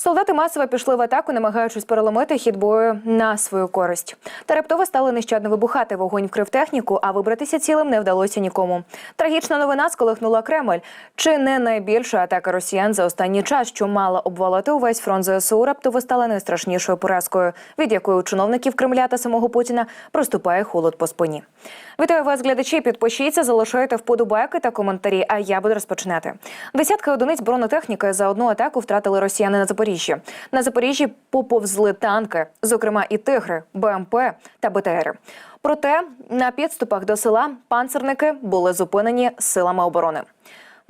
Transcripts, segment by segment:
Солдати масово пішли в атаку, намагаючись переломити хід бою на свою користь. Та раптово стали нещадно вибухати. Вогонь вкрив техніку, а вибратися цілим не вдалося нікому. Трагічна новина сколихнула Кремль. Чи не найбільша атака росіян за останній час, що мала обвалити увесь фронт ЗСУ, раптово стала найстрашнішою поразкою, від якої у чиновників Кремля та самого Путіна проступає холод по спині. Вітаю вас, глядачі. Підпишіться, залишайте вподобайки та коментарі. А я буду розпочинати. Десятки одиниць бронетехніки за одну атаку втратили росіяни на Запоріжжі. На Запоріжжі поповзли танки, зокрема і тигри, БМП та БТРи. Проте на підступах до села панцерники були зупинені силами оборони.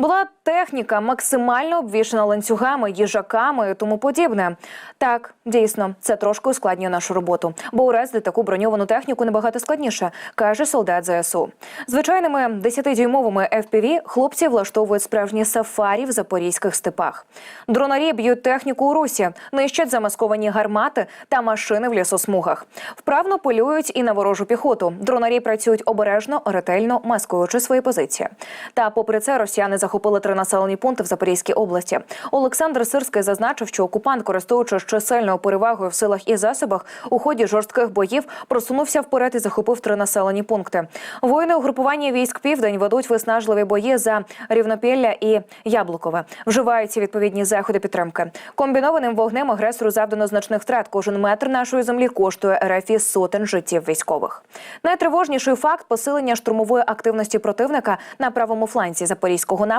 Була техніка максимально обвішана ланцюгами, їжаками і тому подібне. Так, дійсно, це трошки ускладнює нашу роботу, бо урезати таку броньовану техніку набагато складніше, каже солдат ЗСУ. Звичайними 10-дюймовими FPV хлопці влаштовують справжні сафарі в запорізьких степах. Дронарі б'ють техніку у русі, нищать замасковані гармати та машини в лісосмугах. Вправно полюють і на ворожу піхоту. Дронарі працюють обережно, ретельно маскуючи свої позиції. Та попри це, росіяни захопили три населені пункти в Запорізькій області. Олександр Сирський зазначив, що окупант, користуючись чисельною перевагою в силах і засобах, у ході жорстких боїв просунувся вперед і захопив три населені пункти. Воїни угрупування військ Південь ведуть виснажливі бої за Рівнопілля і Яблукове. Вживаються відповідні заходи підтримки. Комбінованим вогнем агресору завдано значних втрат. Кожен метр нашої землі коштує РФ сотень життів військових. Найтривожніший факт посилення штурмової активності противника на правому фланці запорізького напрямку,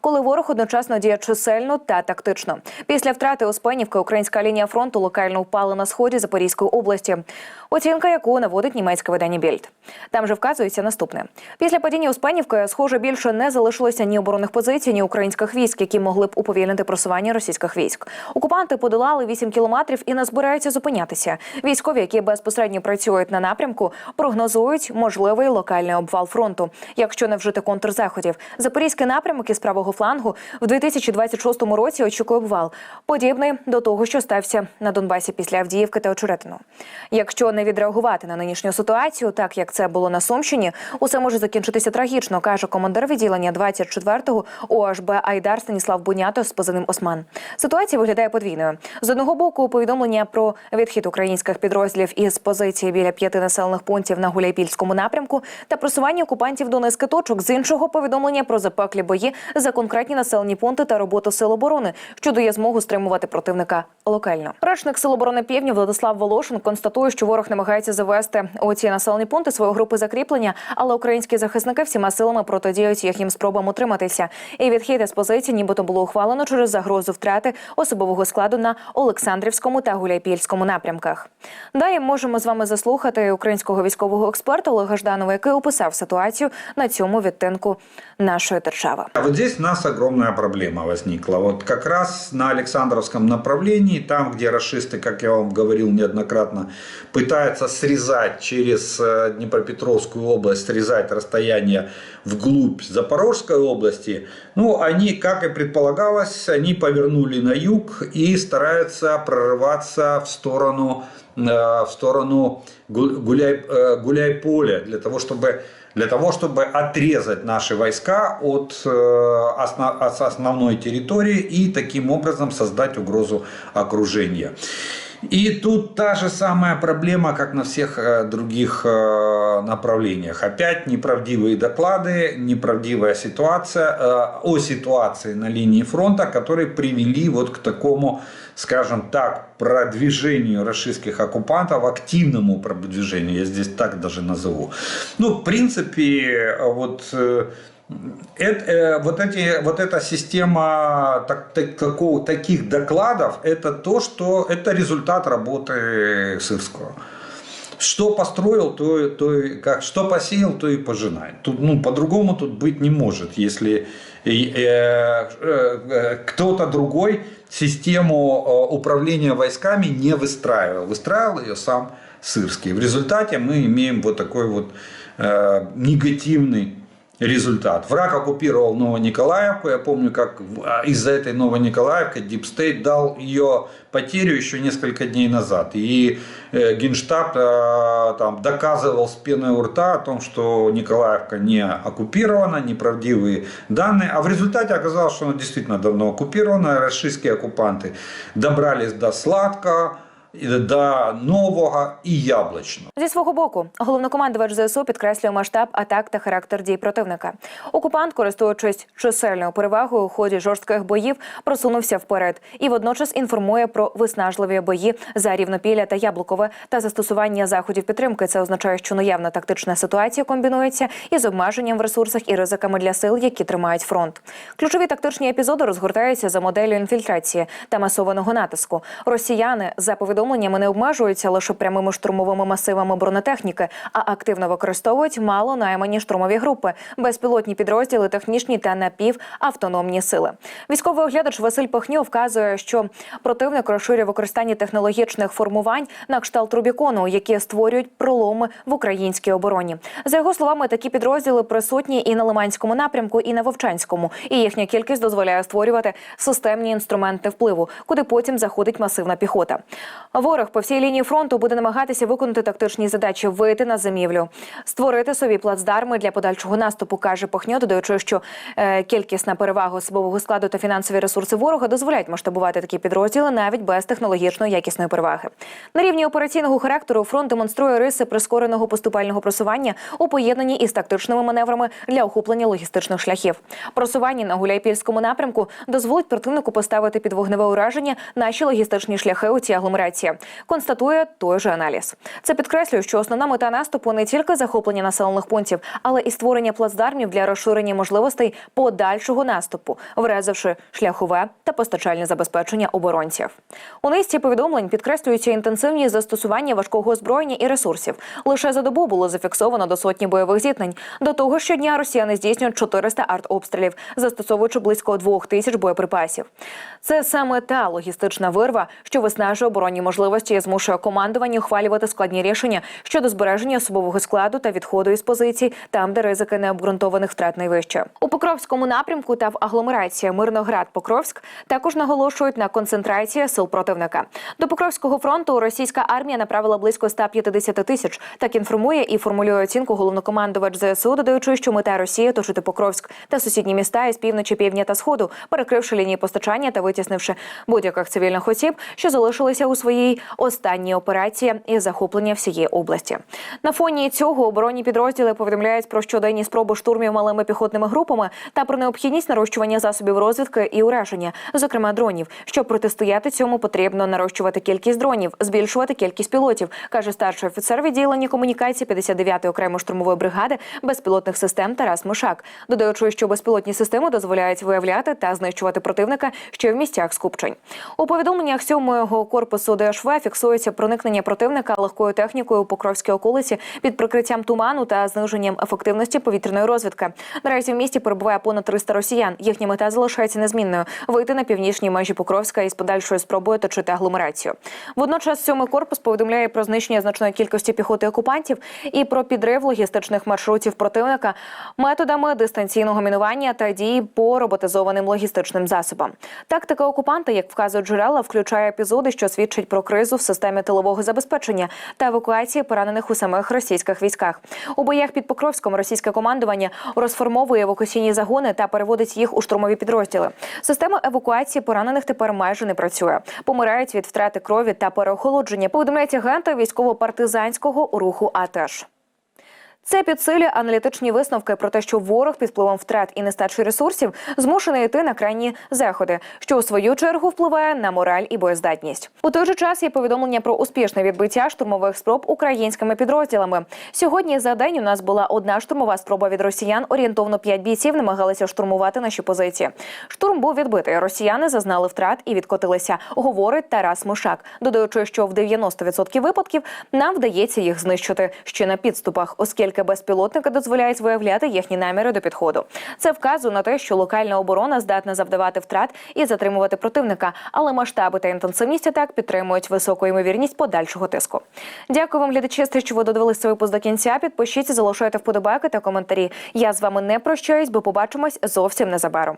коли ворог одночасно діє чисельно та тактично. Після втрати Оспенівки українська лінія фронту локально впала на сході Запорізької області. Оцінка, яку наводить німецьке видання Більд. Там же вказується наступне: після падіння Успенівки, схоже, більше не залишилося ні оборонних позицій, ні українських військ, які могли б уповільнити просування російських військ. Окупанти подолали 8 кілометрів і не збираються зупинятися. Військові, які безпосередньо працюють на напрямку, прогнозують можливий локальний обвал фронту, якщо не вжити контрзаходів. Запорізький напрямок із правого флангу в 2026 році очікує обвал, подібний до того, що стався на Донбасі після Авдіївки та Очеретину. Якщо не відреагувати на нинішню ситуацію, так як це було на Сумщині, усе може закінчитися трагічно, каже командир відділення 24-го ОHБ Айдар Станіслав Бунято з позивним Осман. Ситуація виглядає подвійною. З одного боку, повідомлення про відхід українських підрозділів із позиції біля п'яти населених пунктів на Гуляйпільському напрямку та просування окупантів до низки точок. З іншого повідомлення про запеклі бої за конкретні населені пункти та роботу сил оборони, що дає змогу стримувати противника локально. Речник сил оборони Півдня Владислав Волошин констатує, що ворог намагається завести у ці населені пункти свої групи закріплення, але українські захисники всіма силами протидіють їхнім спробам утриматися. І відхід із позиції, нібито було ухвалено через загрозу втрати особового складу на Олександрівському та Гуляйпільському напрямках. Далі можемо з вами заслухати українського військового експерта Олега Жданова, який описав ситуацію на цьому відтинку нашої держави. А вот здесь у нас огромная проблема возникла. Вот как раз на Александровском направлении, там, где расисты, как я вам говорил неоднократно, пытаются срезать через э, Днепропетровскую область, срезать расстояние вглубь Запорожской области, ну, они, как и предполагалось, они повернули на юг и стараются прорываться в сторону, э, в сторону э, Гуляйполя, для того, чтобы для того, чтобы отрезать наши войска от, от основной территории и таким образом создать угрозу окружения. И тут та же самая проблема, как на всех э, других э, направлениях. Опять неправдивые доклады, неправдивая ситуация э, о ситуации на линии фронта, которые привели вот к такому, скажем так, продвижению российских оккупантов, активному продвижению, я здесь так даже назову. Ну, в принципе, вот это, э, вот, эти, вот эта система так, так- такого, таких докладов, это то, что это результат работы Сырского. Что построил, то, то как, что посеял, то и пожинает. Тут, ну, по-другому тут быть не может, если э, э, э, кто-то другой систему э, управления войсками не выстраивал. Выстраивал ее сам Сырский. В результате мы имеем вот такой вот э, негативный результат. Враг оккупировал Новониколаевку. Я помню, как а, из-за этой Новониколаевки State дал ее потерю еще несколько дней назад. И э, Генштаб э, там, доказывал с пеной у рта о том, что Николаевка не оккупирована, неправдивые данные. А в результате оказалось, что она действительно давно оккупирована. Российские оккупанты добрались до Сладкого, до Нового і Яблочного. Зі свого боку, головнокомандувач ЗСУ підкреслює масштаб атак та характер дій противника. Окупант, користуючись чисельною перевагою у ході жорстких боїв, просунувся вперед і водночас інформує про виснажливі бої за рівнопілля та яблукове та застосування заходів підтримки. Це означає, що наявна тактична ситуація комбінується із обмеженням в ресурсах і ризиками для сил, які тримають фронт. Ключові тактичні епізоди розгортаються за моделлю інфільтрації та масованого натиску. Росіяни за повідомленнями не обмежуються лише прямими штурмовими масивами бронетехніки, а активно використовують мало наймані штурмові групи, безпілотні підрозділи, технічні та напівавтономні сили. Військовий оглядач Василь Пахньо вказує, що противник розширює використання технологічних формувань на кшталт Рубікону, які створюють проломи в українській обороні. За його словами, такі підрозділи присутні і на Лиманському напрямку, і на Вовчанському, і їхня кількість дозволяє створювати системні інструменти впливу, куди потім заходить масивна піхота. Ворог по всій лінії фронту буде намагатися виконати тактичні задачі, вийти на зимівлю, створити собі плацдарми для подальшого наступу, каже Пахньо, додаючи, що е, кількісна перевага особового складу та фінансові ресурси ворога дозволяють масштабувати такі підрозділи навіть без технологічно якісної переваги. На рівні операційного характеру фронт демонструє риси прискореного поступального просування у поєднанні із тактичними маневрами для охоплення логістичних шляхів. Просування на Гуляйпільському напрямку дозволить противнику поставити під вогневе ураження наші логістичні шляхи у цій агломерації. Констатує той же аналіз. Це підкреслює, що основна мета наступу не тільки захоплення населених пунктів, але і створення плацдармів для розширення можливостей подальшого наступу, врезавши шляхове та постачальне забезпечення оборонців. У низці повідомлень підкреслюється інтенсивність застосування важкого озброєння і ресурсів. Лише за добу було зафіксовано до сотні бойових зіткнень. До того щодня росіяни здійснюють 400 артобстрілів, застосовуючи близько двох тисяч боєприпасів. Це саме та логістична вирва, що виснажує оборонні можливості і змушує командування ухвалювати складні рішення щодо збереження особового складу та відходу із позицій, там, де ризики необґрунтованих втрат найвище. У Покровському напрямку та в агломерації Мирноград-Покровськ також наголошують на концентрації сил противника. До Покровського фронту російська армія направила близько 150 тисяч. Так інформує і формулює оцінку головнокомандувач ЗСУ, додаючи, що мета Росії оточити Покровськ та сусідні міста із півночі, півдня та сходу, перекривши лінії постачання та витіснивши будь-яких цивільних осіб, що залишилися у своїй останній операції із захоплення всієї області. На фоні цього оборонні підрозділи повідомляють про щоденні спроби штурмів малими піхотними групами та про необхідність нарощування засобів розвідки і ураження, зокрема дронів. Щоб протистояти цьому, потрібно нарощувати кількість дронів, збільшувати кількість пілотів, каже старший офіцер відділення комунікації 59-ї окремої штурмової бригади безпілотних систем Тарас Мишак, додаючи, що безпілотні системи дозволяють виявляти та знищувати противника ще в місцях скупчень. У повідомленнях 7-го корпусу ДШВ фіксується проникнення противника легкою технікою у Покровській околиці під прикриттям туману та зниженням ефективності повітряної розвідки. Наразі в місті перебуває понад 300 росіян. Їхня мета залишається незмінною вийти на північні межі Покровська із подальшою спробою точити агломерацію. Водночас сьомий корпус повідомляє про знищення значної кількості піхоти окупантів і про підрив логістичних маршрутів противника методами дистанційного мінування та дії по роботизованим логістичним засобам. Тактика окупанта, як вказують джерела, включає епізоди, що свідчать про кризу в системі тилового забезпечення та евакуації поранених у самих російських військах. У боях під Покровськом російське командування розформовує евакуаційні загони та переводить їх у штурмові підрозділи. Система евакуації поранених тепер майже не працює. Помирають від втрати крові та переохолодження. Повідомляють агенти військово-партизанського руху АТЕШ. Це підсилює аналітичні висновки про те, що ворог під впливом втрат і нестачі ресурсів змушений йти на крайні заходи, що у свою чергу впливає на мораль і боєздатність. У той же час є повідомлення про успішне відбиття штурмових спроб українськими підрозділами. Сьогодні за день у нас була одна штурмова спроба від росіян. Орієнтовно п'ять бійців намагалися штурмувати наші позиції. Штурм був відбитий. Росіяни зазнали втрат і відкотилися. Говорить Тарас Мишак, додаючи, що в 90% випадків нам вдається їх знищити ще на підступах, оскільки оскільки безпілотники дозволяють виявляти їхні наміри до підходу. Це вказує на те, що локальна оборона здатна завдавати втрат і затримувати противника, але масштаби та інтенсивність атак підтримують високу ймовірність подальшого тиску. Дякую вам, глядачі, що ви додивилися цей випуск до кінця. Підпишіться, залишайте вподобайки та коментарі. Я з вами не прощаюсь, бо побачимось зовсім незабаром.